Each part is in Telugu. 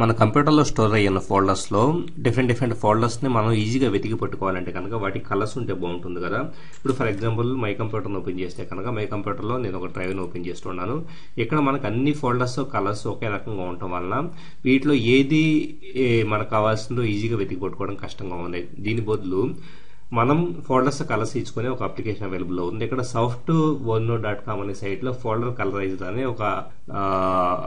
మన కంప్యూటర్లో స్టోర్ అయ్యిన ఫోల్డర్స్లో డిఫరెంట్ డిఫరెంట్ ఫోల్డర్స్ని మనం ఈజీగా వెతికి పట్టుకోవాలంటే కనుక వాటి కలర్స్ ఉంటే బాగుంటుంది కదా. ఇప్పుడు ఫర్ ఎగ్జాంపుల్ మై కంప్యూటర్ని ఓపెన్ చేస్తే కనుక మై కంప్యూటర్లో నేను ఒక డ్రైవ్ని ఓపెన్ చేస్తున్నాను. ఇక్కడ మనకు అన్ని ఫోల్డర్స్ కలర్స్ ఒకే రకంగా ఉండటం వలన వీటిలో ఏది మనకు కావాల్సిందో ఈజీగా వెతికి పట్టుకోవడం కష్టంగా ఉంది. దీని బదులు మనం ఫోల్డర్స్ కలర్స్ ఇచ్చుకునే ఒక అప్లికేషన్ అవైలబుల్ ఉంది. ఇక్కడ సాఫ్ట్ వన్ డాట్ కామ్ అనే సైట్లో ఫోల్డర్ కలరైజ్డ్ అనే ఒక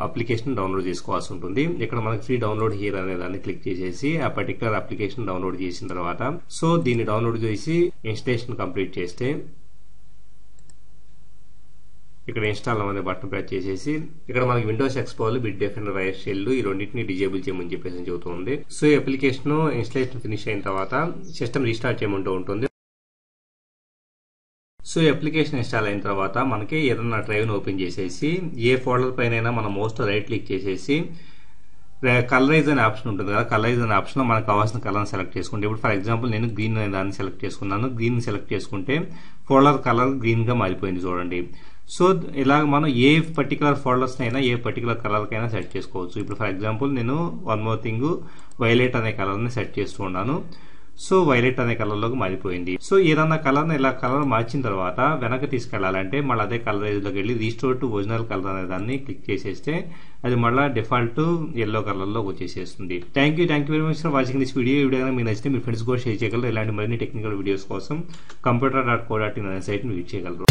అప్లికేషన్ డౌన్లోడ్ చేసుకోవాల్సి ఉంటుంది. ఇక్కడ మనకి ఫ్రీ డౌన్లోడ్ హియర్ అనే దాన్ని క్లిక్ చేసేసి ఆ పర్టికులర్ అప్లికేషన్ డౌన్లోడ్ చేసిన తర్వాత సో దీన్ని డౌన్లోడ్ చేసి ఇన్స్టలేషన్ కంప్లీట్ చేస్తే ఇక్కడ ఇన్స్టాల్ అనే బటన్ ప్రెస్ చేసేసి ఇక్కడ మనకి విండోస్ ఎక్స్పోల్ బిట్ డిఫెండర్ రైస్ షెల్ ఈ రెండింటిని డిజేబుల్ చేయమని చెప్పేసి చెబుతుంది సో అప్లికేషన్ ఇన్స్టలేషన్ ఫినిష్ అయిన తర్వాత సిస్టమ్ రీస్టార్ట్ చేయమంటూ ఉంటుంది. సో అప్లికేషన్ ఇన్స్టాల్ అయిన తర్వాత మనకి ఏదన్నా డ్రైవ్ని ఓపెన్ చేసేసి ఏ ఫోల్డర్ పైన మనం మోస్ట్ రైట్ క్లిక్ చేసేసి కలరైజ్ అనే ఆప్షన్ ఉంటుంది కదా కలరైజ్ అనే ఆప్షన్లో మనకు కావాల్సిన కలర్ సెలెక్ట్ చేసుకుంటే ఇప్పుడు ఫర్ ఎగ్జాంపుల్ నేను గ్రీన్ అనే దాన్ని సెలెక్ట్ చేసుకున్నాను. గ్రీన్ సెలెక్ట్ చేసుకుంటే ఫోల్డర్ కలర్ గ్రీన్గా మారిపోయింది చూడండి. సో ఇలాగ మనం ఏ పర్టికులర్ ఫోల్డర్స్ అయినా ఏ పర్టికులర్ కలర్కైనా సెట్ చేసుకోవచ్చు. ఇప్పుడు ఫర్ ఎగ్జాంపుల్ నేను వన్ మోర్ థింగ్ వైలెట్ అనే కలర్ని సెట్ చేస్తూ ఉన్నాను. సో వైలెట్ అనే కలర్లోకి మారిపోయింది. సో ఏదన్నా కలర్ ఇలా కలర్ మార్చిన తర్వాత వెనక్కి తీసుకెళ్ళాలంటే మళ్ళీ అదే కలర్ ఏజ్లోకి వెళ్ళి రీస్టోర్ టు ఒరిజినల్ కలర్ అనే దాన్ని క్లిక్ చేసేస్తే అది మళ్ళీ డిఫాల్ట్ ఎల్లో కలర్లో వచ్చేసేస్తుంది. Thank you thank you very much for watching this video video కనుక మీకు నచ్చితే మీ ఫ్రెండ్స్ కూడా షేర్ చేయగలరు. ఇలాంటి మరిన్ని టెక్నికల్ వీడియోస్ కోసం computer dot co dot in అనే సైట్ని విజిట్ చేయగలరు.